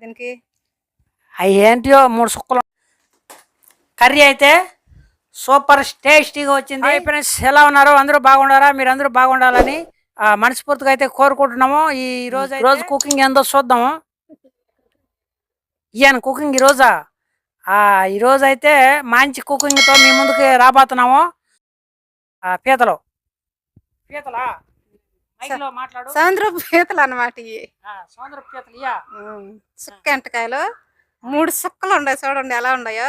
దీనికి? అవి ఏంటియో మూడు సుక్కలు కర్రీ అయితే సూపర్ టేస్టీగా వచ్చింది. ఫ్రెండ్స్ ఎలా ఉన్నారు? అందరూ బాగుండారా? మీరు అందరూ బాగుండాలని మనస్ఫూర్తిగా అయితే కోరుకుంటున్నాము. ఈ రోజు రోజు కుకింగ్ ఏందో చూద్దాము. ఇయ్యాను కుకింగ్ ఈ రోజా? ఆ, ఈ రోజు అయితే మంచి కుకింగ్తో మీ ముందుకి రాబోతున్నాము. పీతలు. పీతలా? సముద్రపు పీతలు అన్నమాట ఇవి సుక్క ఎంటకాయలు మూడు సుక్కలు ఉన్నాయి చూడండి ఎలా ఉన్నాయో.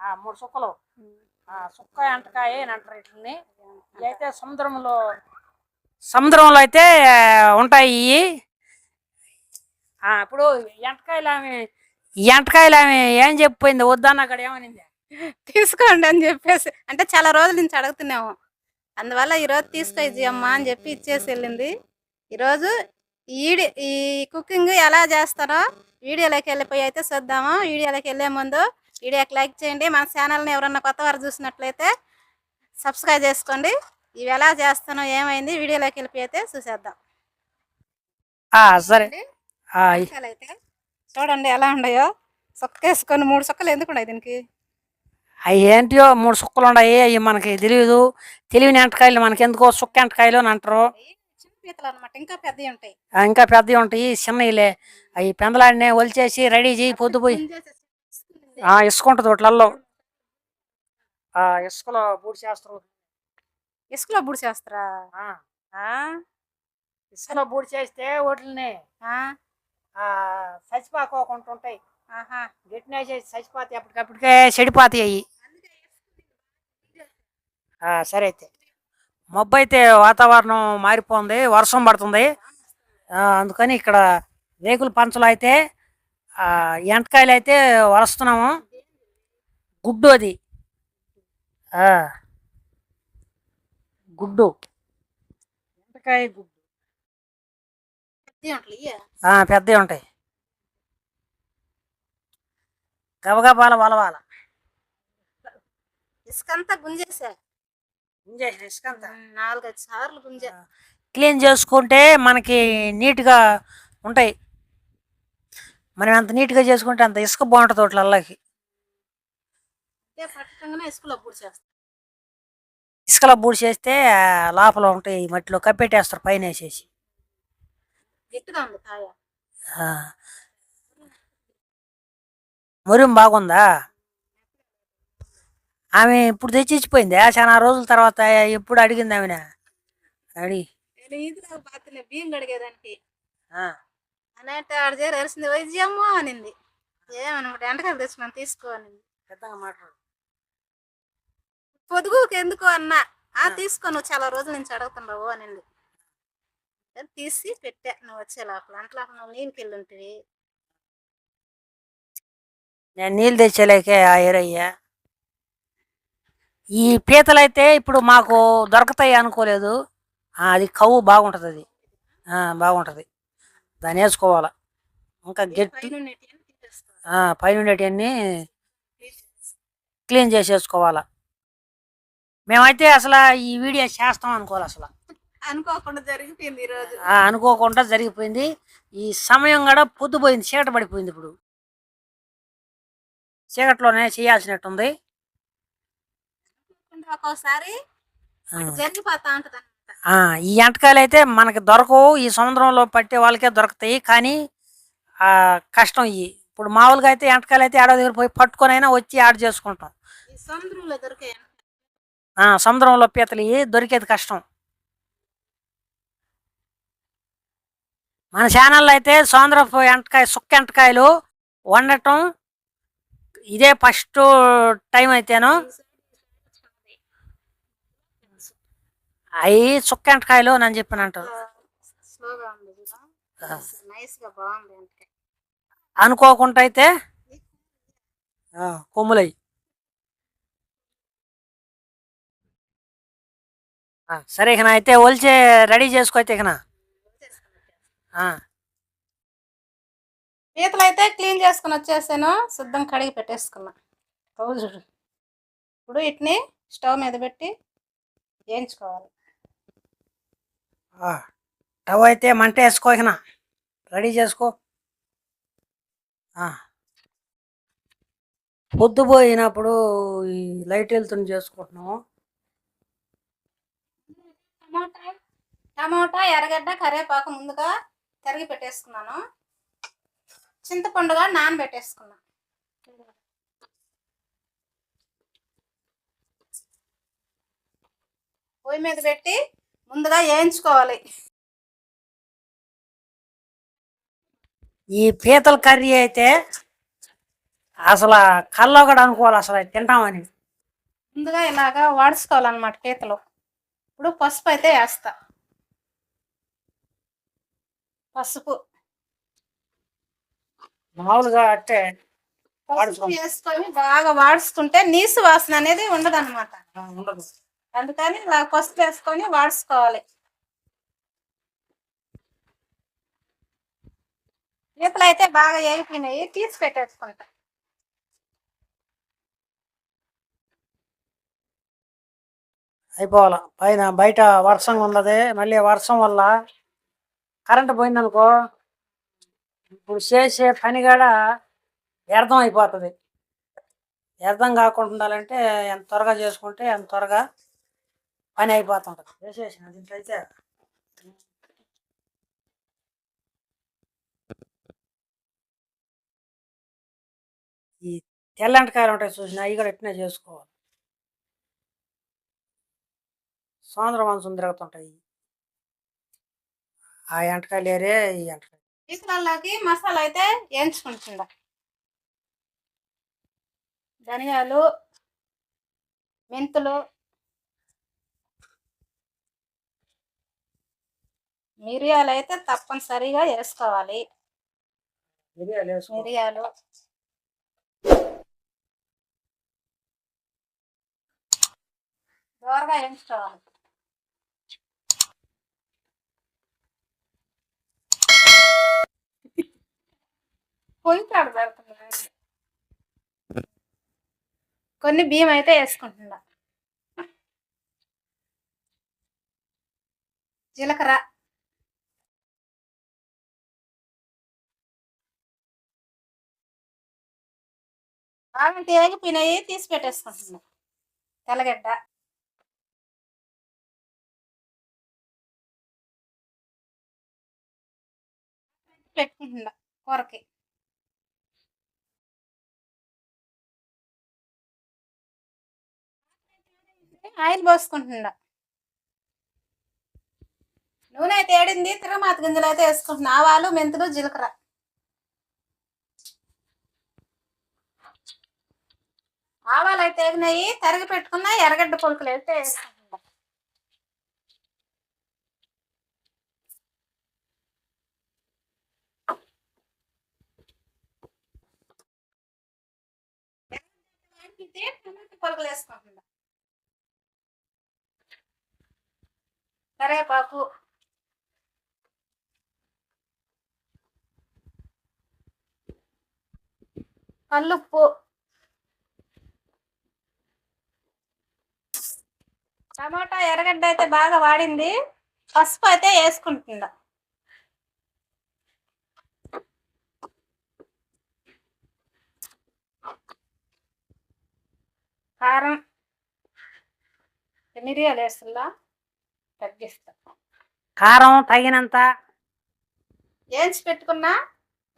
ఆ, మూడు సుక్కలు. ఆ, సుక్క ఎంటకాయ అని అంటారు వీటిని. అయితే సముద్రంలో సముద్రంలో అయితే ఉంటాయి ఇవి ఇప్పుడు ఎంటకాయలు ఆమె ఎంటకాయలు ఆమె ఏం చెప్పిపోయింది? వద్దన్న అక్కడ ఏమనింది? తీసుకోండి అని చెప్పేసి అంటే చాలా రోజుల నుంచి అడుగుతున్నాము. అందువల్ల ఈరోజు తీసుకో అమ్మా అని చెప్పి ఇచ్చేసి వెళ్ళింది. ఈరోజు ఈడి ఈ కుకింగ్ ఎలా చేస్తారో వీడియోలోకి వెళ్ళిపోయి అయితే చూద్దాము. వీడియోలోకి వెళ్ళే ముందు వీడియోకి లైక్ చేయండి. మన ఛానల్ని ఎవరన్నా కొత్త వారు చూసినట్లయితే సబ్స్క్రైబ్ చేసుకోండి. ఇవి ఎలా చేస్తానో ఏమైంది వీడియోలోకి వెళ్ళిపోయి అయితే చూసేద్దాం. సరే. అయితే చూడండి ఎలా ఉన్నాయో. సొక్క వేసుకొని మూడు సొక్కలు ఎందుకు ఉన్నాయి దీనికి? అవి ఏంటియో మూడు సుక్కలు ఉన్నాయి అవి మనకి తెలియదు తెలియని ఎంటకాయలు మనకి ఎందుకో సుక్క ఎంటకాయలు అని అంటారు. ఇంకా పెద్దవి ఉంటాయి. ఇంకా పెద్దవి ఉంటాయి చిన్నవిలే అవి పెందలాడినే ఒలిచేసి రెడీ చేయి పొద్దుపోయి ఆ ఇసుక ఉంటుంది వాటిలలో ఆ ఇసుకలో బూడి చేస్తారు. ఇసుకలో బుడి చేస్తారా? ఇసుకలో బూడి చేస్తే వాటిని చచ్చిపోకోకుండా ఉంటాయి. గట్టిన చచ్చిపోతాయి అప్పటికప్పటికే చెడిపోతాయి సరే అయితే. మబ్బు అయితే వాతావరణం మారిపోతుంది వర్షం పడుతుంది. అందుకని ఇక్కడ రేకుల పంచలు అయితే ఎంటకాయలు అయితే వరుస్తున్నాము. గుడ్డు అది. గుడ్డు. ఎంటకాయ గుడ్డు. పెద్దవి ఉంటాయి, ఇయ్య. ఆ, పెద్దవి ఉంటాయి గబగబాల వలవాల ఇసుకంతా గుంజేసా. గుంజేసిన ఇసుకంతా? నాలుగైదు సార్లు గుంజా. క్లీన్ చేసుకుంటే మనకి నీట్గా ఉంటాయి. మనం ఎంత నీట్గా చేసుకుంటే అంత ఇసుక బాగుంటుంది ఇదే పట్టంగానే ఇసుకలో బుడి చేస్తా. లోపల ఉంటాయి మట్టిలో కప్పెట్టేస్తారు పైన వేసేసి మురిం బాగుందా? ఆమె ఇప్పుడు తెచ్చి ఇచ్చిపోయిందా చాలా రోజుల తర్వాత ఎప్పుడు అడిగింది ఆమె? అడిగి బియ్యం కడిగేదానికి. ఆ. అనేట ఆడ చేరి అరిసింది వైద్యమ్మో అనింది. ఏమనమాట ఎండకాయలు తెచ్చుకున్నాను తీసుకో అనింది. పెద్దగా మాట్లాడు. పొదుగుకి ఎందుకు అన్నా? ఆ. తీసుకో నువ్వు చాలా రోజుల నుంచి అడుగుతున్నావు అనింది. తీసి పెట్టా నువ్వు వచ్చే లోపల. అంట్లో నువ్వు నీళ్ళకి వెళ్ళి ఉంటుంది నేను నీళ్ళు తెచ్చేలేకే ఆ ఏరయ్యా. ఈ పీతలు అయితే ఇప్పుడు మాకు దొరకతాయి అనుకోలేదు. అది కవ్వు బాగుంటుంది అది బాగుంటుంది. దాన్ని వేసుకోవాలా ఇంకా గట్టి పైన ఉండేటివన్నీ క్లీన్ చేసేసుకోవాలా. మేమైతే అసలు ఈ వీడియో చేస్తాం అనుకోవాలి అసలు. అనుకోకుండా జరిగిపోయింది ఈరోజు అనుకోకుండా జరిగిపోయింది. ఈ సమయం కూడా పొద్దుపోయింది. చీకట పడిపోయింది ఇప్పుడు. చీకట్లోనే చేయాల్సినట్టుంది. ఒక్కోసారి. జరిగిపోతా ఉంటది ఈ ఎంటకాయలు అయితే మనకి దొరకవు ఈ సముద్రంలో పట్టే వాళ్ళకే దొరుకుతాయి. కానీ ఆ, కష్టం ఇవి ఇప్పుడు మామూలుగా అయితే ఎంటకాయలు అయితే ఆడ దగ్గర పోయి పట్టుకొని అయినా వచ్చి యాడ్ చేసుకుంటాం. సముద్రంలో దొరికే సముద్రంలో పీతలు ఇవి దొరికేది కష్టం. మన ఛానల్లో అయితే సముద్రపు ఎంటకాయ సుక్క ఎంటకాయలు వండటం ఇదే ఫస్ట్ టైం అయితేను అవి సుక్క ఎంటకాయలు అని చెప్పిన అంటారు స్లోగా ఉంది ఆ. నైస్గా బాగుంది అంటే అనుకోకుండా అయితే కొమ్ములయ్యి సరే ఇక అయితే ఒలిచే రెడీ చేసుకో అయితే ఇకనా పీతలు అయితే క్లీన్ చేసుకుని వచ్చేసాను. శుద్ధం కడిగి పెట్టేసుకున్నా. రోజు ఇప్పుడు వీటిని స్టవ్ మీద పెట్టి వేయించుకోవాలి. ఆ, టవ్ అయితే మంట వేసుకో ఇకనా రెడీ చేసుకో. ఆ. పొద్దుపోయినప్పుడు ఈ లైట్ వెళ్తుని చేసుకుంటున్నాము. టమాటా టమాటా ఎర్రగడ్డ కరివేపాకు ముందుగా తరిగి పెట్టేసుకున్నాను. చింతపండుగా నానబెట్టేసుకున్నా. పొయ్యి మీద పెట్టి ముందుగా వేయించుకోవాలి. ఈ పీతల కర్రీ అయితే అసలు కల్లో కూడా అనుకోవాలి అసలు తింటామని. ముందుగా ఇలాగా వాడుకోవాలన్నమాట పీతలు. ఇప్పుడు పసుపు అయితే వేస్తా. పసుపు. మామూలుగా అంటే బాగా వాడుచుకుంటే నీసు వాసన అనేది ఉండదన్నమాట. ఆ, ఉండదు. అందుకని ఇలా పసుపు వేసుకొని వాడుకోవాలి. పీతలు అయితే బాగా వేగిపోయినాయి తీసి పెట్టేసుకుంటా. అయిపోవాలి? పైన బయట వర్షం ఉన్నది మళ్ళీ వర్షం వల్ల కరెంట్ పోయిందనుకో ఇప్పుడు చేసే పని కూడా వ్యర్థం అయిపోతుంది. వ్యర్థం కాకుండా ఉండాలంటే ఎంత త్వరగా చేసుకుంటే ఎంత త్వరగా పని అయిపోతుంటుంది. చేసేసిన దీంట్లో అయితే ఈ తెల్లంటకాయలు ఉంటాయి చూసిన అవి కూడా ఎట్టినా చేసుకోవాలి. సాయంత్రం మనసు తిరుగుతుంటాయి. ఆ ఎంటకాయలు ఏరే ఈ ఎంటకాయలు పీతలలోకి మసాలా అయితే వేయించుకుంటుండ. ధనియాలు మెంతులు మిరియాలు అయితే తప్పనిసరిగా వేసుకోవాలి. మిరియాలు వేసుకో. మిరియాలు. దోరగా వేయించుకోవాలి. పొయ్యి కాడ కొన్ని బియ్యం అయితే వేసుకుంటున్నా. జీలకర్ర. బాగా తేగిపోయినాయి తీసి పెట్టేసుకుంటున్నా. తెల్లగడ్డ. పెట్టుకుంటున్నా కూరకి. ఆయిల్ పోసుకుంటున్నా నూనె అయితే ఏడింది తిరగమాత గింజలు అయితే వేసుకుంటున్నా. ఆవాలు మెంతులు జీలకర్ర. ఆవాలు అయితే ఏగినాయి తరిగి పెట్టుకున్న ఎర్రగడ్డ పొలుకులు అయితే వేసుకుంటున్నా. వేగితే పొలుకులు వేసుకుంటున్నా. కరివేపాకు కల్లుప్పు టమాటా ఎర్రగడ్డ అయితే బాగా వాడింది. పసుపు అయితే వేసుకుంటుందా కారం. మిరియాలు వేస్తుందా తగ్గిస్తా. కారం తగినంత. వేయించి పెట్టుకున్న?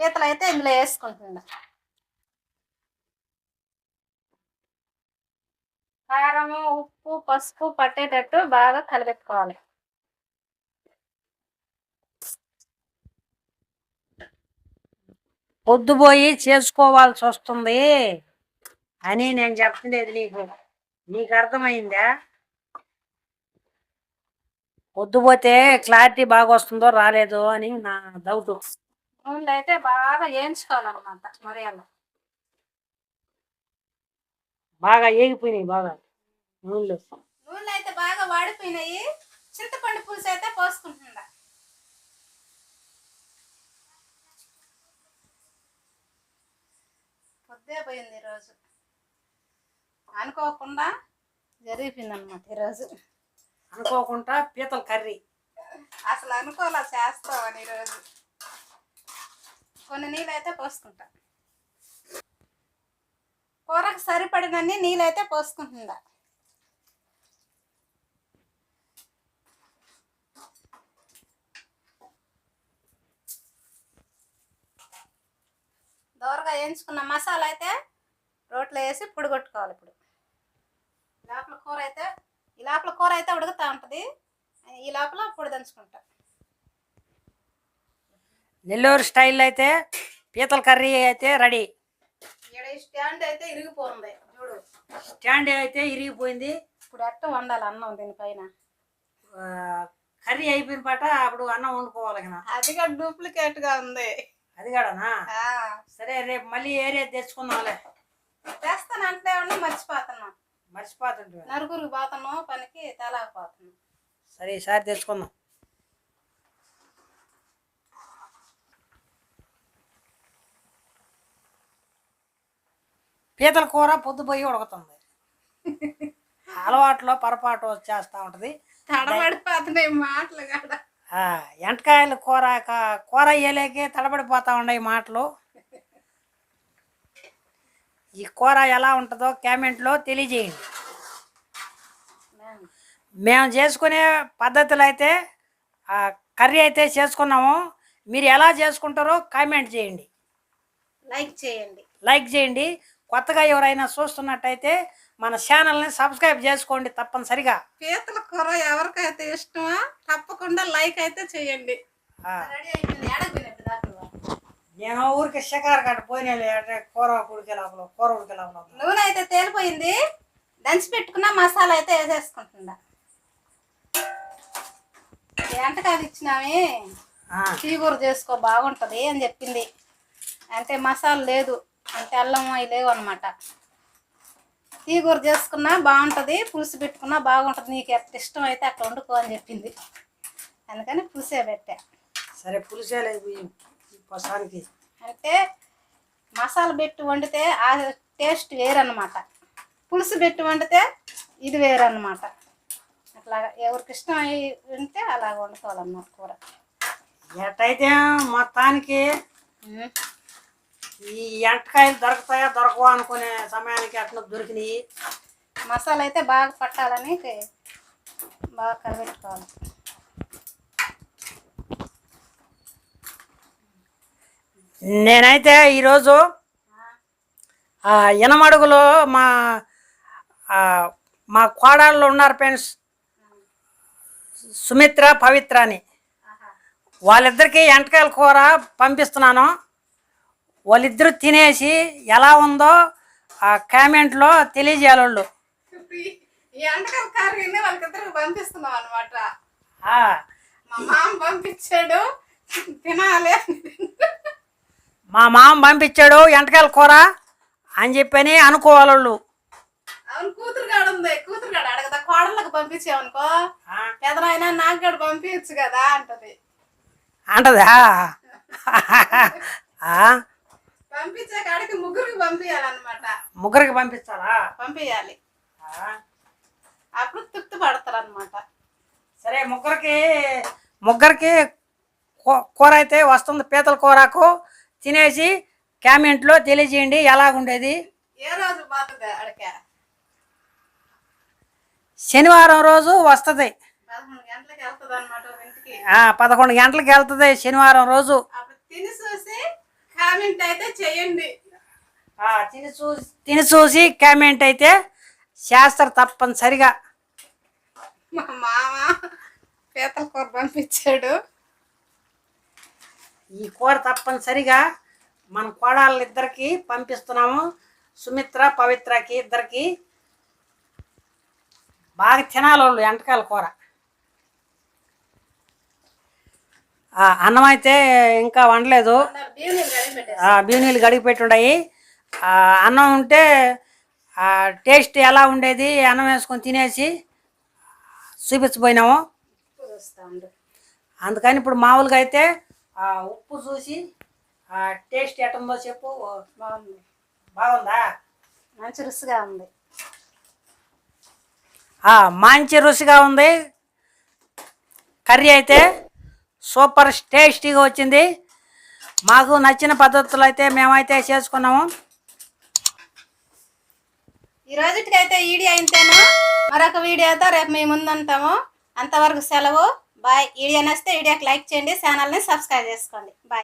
పీతలు అయితే ఇందులో వేసుకుంటుండ కారము ఉప్పు పసుపు పట్టేటట్టు బాగా కలిపెట్టుకోవాలి పొద్దుపోయి చేసుకోవాల్సి వస్తుంది అని నేను చెప్తుండేది నీకు. నీకు అర్థమైందా? పొద్దుపోతే క్లారిటీ బాగా వస్తుందో రాలేదో అని నా డౌట్ అయితే బాగా వేయించుకోవాలన్నమాట మరియాలు బాగా ఏగిపోయినాయి బాగా నూనెలు. నూనెలు అయితే బాగా వాడిపోయినాయి. చింతపండు పులుసు అయితే పోసుకుంటుందా పొద్దే పోయింది ఈరోజు. అనుకోకుండా జరిగిపోయింది అనమాట ఈరోజు. అనుకోకుండా పీతల కర్రీ. అసలు అనుకోలే చేస్తామని ఈరోజు కొన్ని నీళ్ళు అయితే పోసుకుంటా. కూరకు సరిపడినన్ని నీళ్ళైతే పోసుకుంటుందా దోరగా వేయించుకున్న మసాలా అయితే రోట్లో వేసి పొడిగొట్టుకోవాలి ఇప్పుడు. లోపల కూర అయితే ఈ లోపల కూర అయితే ఉడుకుతూ ఉంటుంది. ఈ లోపల పొడి దంచుకుంటా. నెల్లూరు స్టైల్ అయితే పీతల కర్రీ అయితే రెడీ. ఇక్కడ ఈ స్టాండ్ అయితే ఇరిగిపోతుంది చూడు. స్టాండ్ అయితే ఇరిగిపోయింది. ఇప్పుడు ఎట్ట వండాలి అన్నం దీనిపైన? ఆ, కర్రీ అయిపోయిన పాట అప్పుడు అన్నం వండుకోవాలి కదా. అదిగా డూప్లికేట్గా ఉంది. అది కాడనా? ఆ, సరే రేపు మళ్ళీ ఏరియా తెచ్చుకుందాంలే. తెస్తానంటే ఉండి మర్చిపోతున్నాం. మర్చిపోతుంటే నలుగురికి పోతున్నాం పనికి తెలకపోతున్నాం. సరే ఈసారి తెచ్చుకుందాం. పీతల కూర పొద్దుపోయి ఉడుకుతుంది. అలవాట్లో పొరపాటు వచ్చేస్తూ ఉంటుంది. తడబడిపోతున్నాయి మాటలు కూడా. ఆ, ఎంటకాయల కూర కూర వేయలేకే తడబడిపోతా ఉన్నాయి మాటలు. ఈ కూర ఎలా ఉంటుందో కామెంట్లో తెలియజేయండి. మేము చేసుకునే పద్ధతులు అయితే కర్రీ అయితే చేసుకున్నాము. మీరు ఎలా చేసుకుంటారో కామెంట్ చేయండి. లైక్ చేయండి. లైక్ చేయండి. కొత్తగా ఎవరైనా చూస్తున్నట్టయితే మన ఛానల్ని సబ్స్క్రైబ్ చేసుకోండి తప్పనిసరిగా. పీతల కూర ఎవరికైతే ఇష్టమో తప్పకుండా లైక్ అయితే చేయండి ఆ, రెడీ అయిపోయింది ఎడగిపోయినట్టు దాకా నేను ఊరికి షికారు కట్ట పోయినా కూర ఉడికే లోపల కూర ఉడికే లోపల నూనె అయితే తేలిపోయింది. దంచి పెట్టుకున్న మసాలా అయితే వేసేసుకుంటుందా ఎంటకాయలు ఇచ్చినామే. ఆ, చీకూర చేసుకో బాగుంటుంది అని చెప్పింది. అంటే మసాలా లేదు అంటే అల్లం అవి లేవు అనమాట చీకూర చేసుకున్నా బాగుంటుంది పులుసు పెట్టుకున్నా బాగుంటుంది. నీకు ఎట్ట ఇష్టం అయితే అట్లా వండుకో అని చెప్పింది. అందుకని పులుసే పెట్టా. సరే పులిసే లేదు ప్రస్తుతానికి అంటే మసాలా పెట్టి వండితే ఆ టేస్ట్ వేరన్నమాట. పులుసు పెట్టి వండితే ఇది వేరన్నమాట. అట్లాగా ఎవరికి ఇష్టం అయి ఉంటే అలాగ వండుకోవాలన్నమాట కూర. ఎట్టయితే మొత్తానికి. ఈ ఎంటకాయలు దొరుకుతాయా దొరకవా అనుకునే సమయానికి అట్లా దొరికినాయి. మసాలా అయితే బాగా పట్టాలని బాగా కలబెట్టుకోవాలి నేనైతే ఈరోజు ఎనమడుగులో మా మా కోడళ్ళు ఉన్నారు ఫ్రెండ్స్. సుమిత్ర పవిత్ర అని. వాళ్ళిద్దరికీ ఎంటకాయల కూర పంపిస్తున్నాను. వాళ్ళిద్దరూ తినేసి ఎలా ఉందో ఆ కామెంట్లో తెలియజేయాలి పంపిస్తున్నాం అనమాట ఆ, మా మామ పంపించాడు. తినాలి. మా మామ పంపించాడు ఎంటకాయల కూర? అని చెప్పని అనుకోవాలి వాళ్ళు అవును కూతురు కాడ ఉంది. కూతురు కాడ అడగదా కోడళ్ళకి పంపించామనుకో నాకు కూడా పంపించచ్చు కదా అంటది. అంటదా? పంపించే కాడికి ముగ్గురికి పంపించాలన్నమాట. ముగ్గురికి పంపించాలా? పంపించాలి. అప్పుడు తృప్తి పడతారు అనమాట సరే ముగ్గురికి ముగ్గురికి కూర అయితే వస్తుంది పీతల కూరకు. తినేసి కామెంట్లో తెలియజేయండి. ఎలాగుండేది? ఏ రోజు శనివారం రోజు వస్తుంది. పదకొండు గంటలకు వెళ్తుంది శనివారం రోజు. తిని చూసి కామెంట్ అయితే చేయండి. తిని చూసి తిని చూసి కామెంట్ అయితే చేస్తారు తప్పనిసరిగా. మా మామ పీతల కూర పంపించాడు. ఈ కూర తప్పనిసరిగా మన కోడళ్ళిద్దరికి పంపిస్తున్నాము. సుమిత్ర పవిత్రకి ఇద్దరికి బాగా తినాలి వాళ్ళు ఎంటకాయల కూర. అన్నం అయితే ఇంకా వండలేదు. బియ్యం కడిగి పెట్టేసి ఆ, బియ్యం నీళ్ళు గడిగి పెట్టుండయి. ఆ, అన్నం ఉంటే టేస్ట్ ఎలా ఉండేది అన్నం వేసుకొని తినేసి చూపించబోయినాము. అందుకని ఇప్పుడు మామూలుగా అయితే ఆ ఉప్పు చూసి ఆ టేస్ట్ ఎట్టుందో చెప్పు. బాగుంది బాగుందా? మంచి రుచిగా ఉంది. మంచి రుచిగా ఉంది. కర్రీ అయితే సూపర్ టేస్టీగా వచ్చింది. మాకు నచ్చిన పద్ధతులు అయితే మేమైతే చేసుకున్నాము. ఈ రోజుటికైతే వీడియో అయితేను? మరొక వీడియోతో రేపు మీ ముందు ఉంటాము. అంతవరకు సెలవు. బాయ్. వీడియో నచ్చితే వీడియోకి లైక్ చేయండి ఛానల్ని సబ్స్క్రైబ్ చేసుకోండి. బాయ్.